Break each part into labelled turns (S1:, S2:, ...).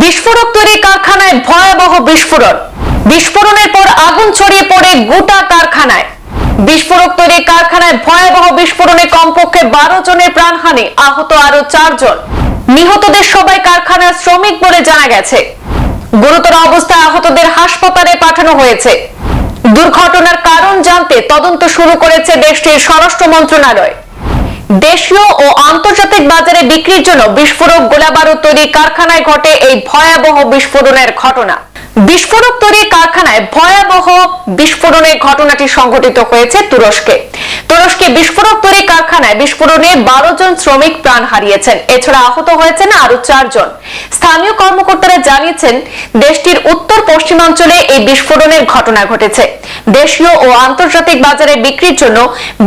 S1: বিস্ফোরক তৈরি কারখানায় ভয়াবহ বিস্ফোরণ। বিস্ফোরণের পর আগুন ছড়িয়ে পড়ে গোটা কারখানায়। বিস্ফোরক তৈরি কারখানায় ভয়াবহ বিস্ফোরণে কমপক্ষে বারো জনের প্রাণহানি, আহত আরও চারজন। নিহতদের সবাই কারখানার শ্রমিক বলে জানা গেছে। গুরুতর অবস্থায় আহতদের হাসপাতালে পাঠানো হয়েছে। দুর্ঘটনার কারণ জানতে তদন্ত শুরু করেছে দেশটির স্বরাষ্ট্র মন্ত্রণালয়। দেশীয় ও আন্তর্জাতিক বাজারে বিক্রির জন্য বিস্ফোরক গোলাবারুদ তৈরি কারখানায় ঘটে এই ভয়াবহ বিস্ফোরণের ঘটনা। বিস্ফোরক তৈরি কারখানায় ভয়াবহ বিস্ফোরণের ঘটনাটি সংঘটিত হয়েছে তুরস্কে। তুরস্কে বিস্ফোরক তৈরি কারখানায় বিস্ফোরণে বারো জন শ্রমিক প্রাণ হারিয়েছেন। এছাড়া আহত হয়েছেন আরও চারজন স্থানীয় কর্মকর্তারা জানিয়েছেন, দেশটির উত্তর পশ্চিমাঞ্চলে এই বিস্ফোরণের ঘটনা ঘটেছে। দেশীয় ও আন্তর্জাতিক বাজারে বিক্রির জন্য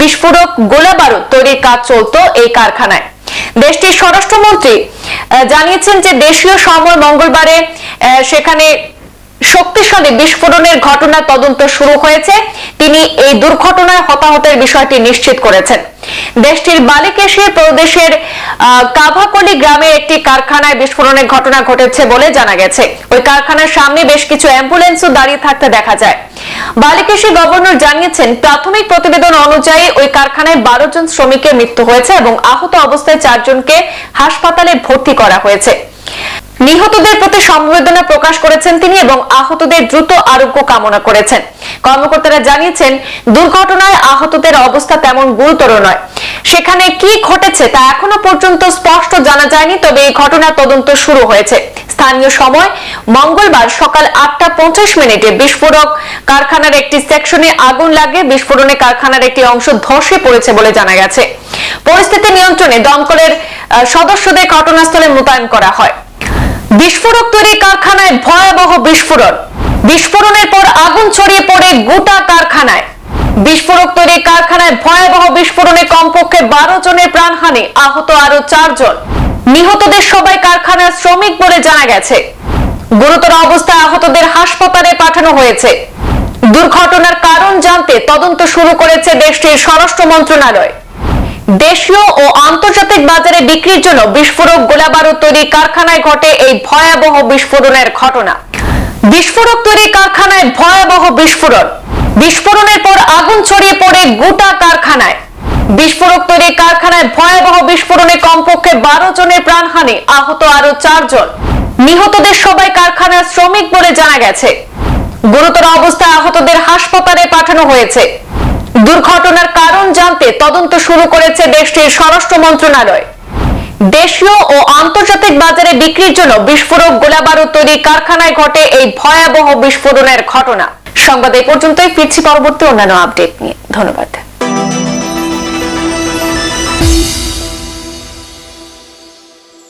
S1: বিস্ফোরক গোলাবারুদ তৈরির কাজ চলত এই কারখানায়। দেশটির স্বরাষ্ট্রমন্ত্রী জানিয়েছেন যে দেশীয় সময় মঙ্গলবারে সেখানে শক্তিশালী বিস্ফোরণের ঘটনা তদন্ত শুরু হয়েছে। তিনি এই দুর্ঘটনায় হতাহতের বিষয়টি নিশ্চিত করেছেন। দেশটির বালিকেশির প্রদেশের কাভাকলি গ্রামে একটি কারখানায় বিস্ফোরণের ঘটনা ঘটেছে বলে জানা গেছে। ওই কারখানার সামনে বেশ কিছু অ্যাম্বুলেন্সও দাঁড়িয়ে থাকতে দেখা যায়। বালিকেশি গভর্নর জানিয়েছেন, প্রাথমিক প্রতিবেদন অনুযায়ী ওই কারখানায় বারো জন শ্রমিকের মৃত্যু হয়েছে এবং আহত অবস্থায় চারজনকে হাসপাতালে ভর্তি করা হয়েছে। নিহতদের প্রতি সমবেদনা প্রকাশ করেছেন তিনি এবং আহতদের দ্রুত আরোগ্য কামনা করেছেন। কর্মকর্তারা জানিয়েছেন, দুর্ঘটনায় আহতদের অবস্থা তেমন গুরুতর নয়। সেখানে কি ঘটেছে তা এখনও পর্যন্ত স্পষ্ট জানা যায়নি, তবে এই ঘটনা তদন্ত শুরু হয়েছে। স্থানীয় সময় মঙ্গলবার সকাল আটটা পঞ্চাশ মিনিটে বিস্ফোরক কারখানার একটি সেকশনে আগুন লাগে। বিস্ফোরণে কারখানার একটি অংশ ধসে পড়েছে বলে জানা গেছে। পরিস্থিতি নিয়ন্ত্রণে দমকলের সদস্যদের ঘটনাস্থলে মোতায়েন করা হয়। বিস্ফোরক তৈরি কারখানায় ভয়াবহ বিস্ফোরণ। বিস্ফোরণের পর আগুন ছড়িয়ে পড়ে গোটা কারখানায়। বিস্ফোরক তৈরি কারখানায় ভয়াবহ বিস্ফোরণে কমপক্ষে বারো জনের প্রাণহানি, আহত আরও চারজন নিহতদের সবাই কারখানার শ্রমিক বলে জানা গেছে। গুরুতর অবস্থায় আহতদের হাসপাতালে পাঠানো হয়েছে। দুর্ঘটনার কারণ জানতে তদন্ত শুরু করেছে দেশটির স্বরাষ্ট্র মন্ত্রণালয়। দেশীয় ও আন্তর্জাতিক বাজারে বিক্রির জন্য বিস্ফোরক গোলাবারুদ তৈরি কারখানায় ঘটে এই ভয়াবহ বিস্ফোরণের ঘটনা। বিস্ফোরক তৈরি কারখানায় ভয়াবহ বিস্ফোরণ। বিস্ফোরণের পর আগুন ছড়িয়ে পড়ে গোটা কারখানায়। বিস্ফোরক তৈরি কারখানায় ভয়াবহ বিস্ফোরণে কমপক্ষে বারো জনের প্রাণহানি, আহত আরও চারজন নিহতদের সবাই কারখানার শ্রমিক বলে জানা গেছে। গুরুতর অবস্থায় আহতদের হাসপাতালে পাঠানো হয়েছে। দুর্ঘটনার কারণ জানতে তদন্ত শুরু করেছে দেশটির স্বরাষ্ট্র মন্ত্রণালয়। দেশীয় ও আন্তর্জাতিক বাজারে বিক্রির জন্য বিস্ফোরক গোলাবারুদ তৈরি কারখানায় ঘটে এই ভয়াবহ বিস্ফোরণের ঘটনা। সংবাদ এই পর্যন্তই, ফিরছি পরবর্তী অন্যান্য আপডেট নিয়ে। ধন্যবাদ।